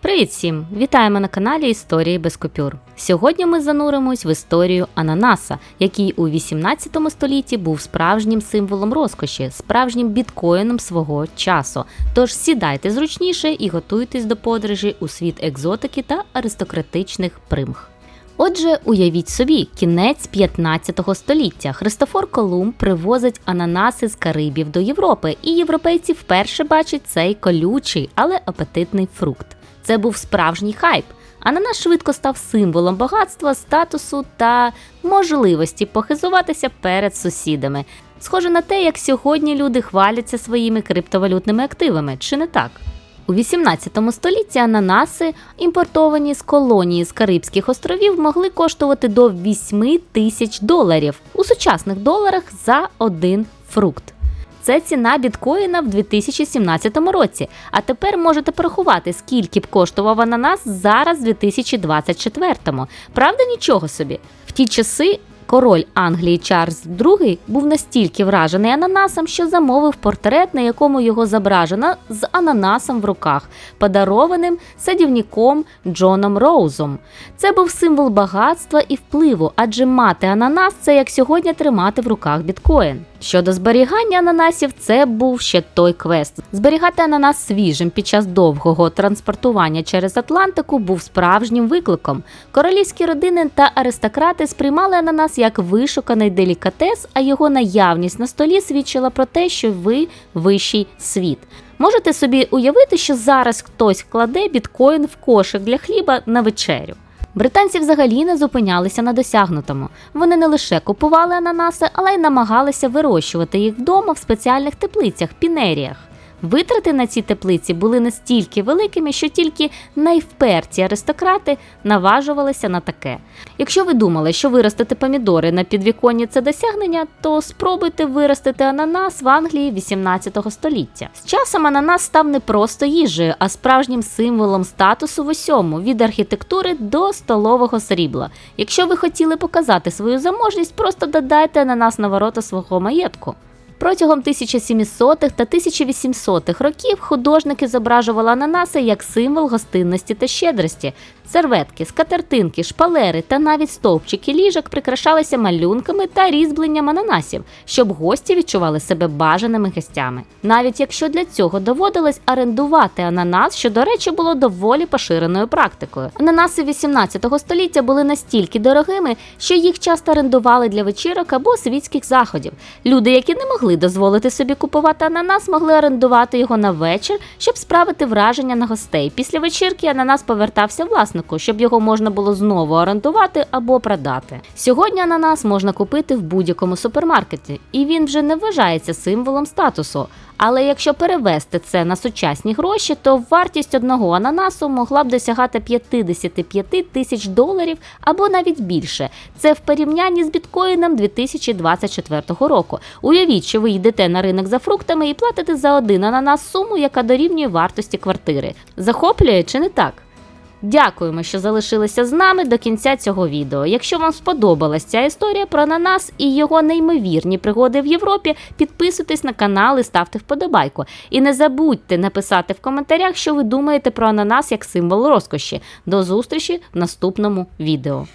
Привіт всім! Вітаємо на каналі Історії без купюр. Сьогодні ми зануримось в історію ананаса, який у 18 столітті був справжнім символом розкоші, справжнім біткоїном свого часу. Тож сідайте зручніше і готуйтесь до подорожі у світ екзотики та аристократичних примх. Отже, уявіть собі, кінець 15 століття Христофор Колумб привозить ананаси з Карибів до Європи, і європейці вперше бачать цей колючий, але апетитний фрукт. Це був справжній хайп. Ананас швидко став символом багатства, статусу та можливості похизуватися перед сусідами. Схоже на те, як сьогодні люди хваляться своїми криптовалютними активами, чи не так? У 18 столітті ананаси, імпортовані з колонії з Карибських островів, могли коштувати до 8 тисяч доларів у сучасних доларах за один фрукт. Це ціна біткоїна в 2017 році. А тепер можете порахувати, скільки б коштував ананас зараз, в 2024. Правда, нічого собі. В ті часи король Англії Чарльз II був настільки вражений ананасом, що замовив портрет, на якому його зображено з ананасом в руках, подарованим садівником Джоном Роузом. Це був символ багатства і впливу, адже мати ананас це як сьогодні тримати в руках біткоін. Щодо зберігання ананасів, це був ще той квест. Зберігати ананас свіжим під час довгого транспортування через Атлантику був справжнім викликом. Королівські родини та аристократи сприймали ананас як вишуканий делікатес, а його наявність на столі свідчила про те, що ви вищий світ. Можете собі уявити, що зараз хтось кладе біткоін в кошик для хліба на вечерю. Британці взагалі не зупинялися на досягнутому. Вони не лише купували ананаси, але й намагалися вирощувати їх вдома в спеціальних теплицях пінеріях. Витрати на ці теплиці були настільки великими, що тільки найвперті аристократи наважувалися на таке. Якщо ви думали, що виростити помідори на підвіконні це досягнення, то спробуйте виростити ананас в Англії 18 століття. З часом ананас став не просто їжею, а справжнім символом статусу в усьому від архітектури до столового срібла. Якщо ви хотіли показати свою заможність, просто додайте ананас на ворота свого маєтку. Протягом 1700-х та 1800-х років художники зображували ананаси як символ гостинності та щедрості. Серветки, скатертинки, шпалери та навіть стовпчики ліжок прикрашалися малюнками та різьбленням ананасів, щоб гості відчували себе бажаними гостями. Навіть якщо для цього доводилось орендувати ананас, що, до речі, було доволі поширеною практикою. Ананаси 18 століття були настільки дорогими, що їх часто орендували для вечірок або світських заходів. Люди, які не могли дозволити собі купувати ананас, могли орендувати його на вечір, щоб справити враження на гостей. Після вечірки ананас повертався власнику, щоб його можна було знову орендувати або продати. Сьогодні ананас можна купити в будь-якому супермаркеті, і він вже не вважається символом статусу. Але якщо перевести це на сучасні гроші, то вартість одного ананасу могла б досягати 55 тисяч доларів або навіть більше. Це в порівнянні з біткоїном 2024 року. Уявіть, що ви йдете на ринок за фруктами і платите за один ананас суму, яка дорівнює вартості квартири. Захоплює чи не так? Дякуємо, що залишилися з нами до кінця цього відео. Якщо вам сподобалась ця історія про ананас і його неймовірні пригоди в Європі, підписуйтесь на канал і ставте вподобайку. І не забудьте написати в коментарях, що ви думаєте про ананас як символ розкоші. До зустрічі в наступному відео.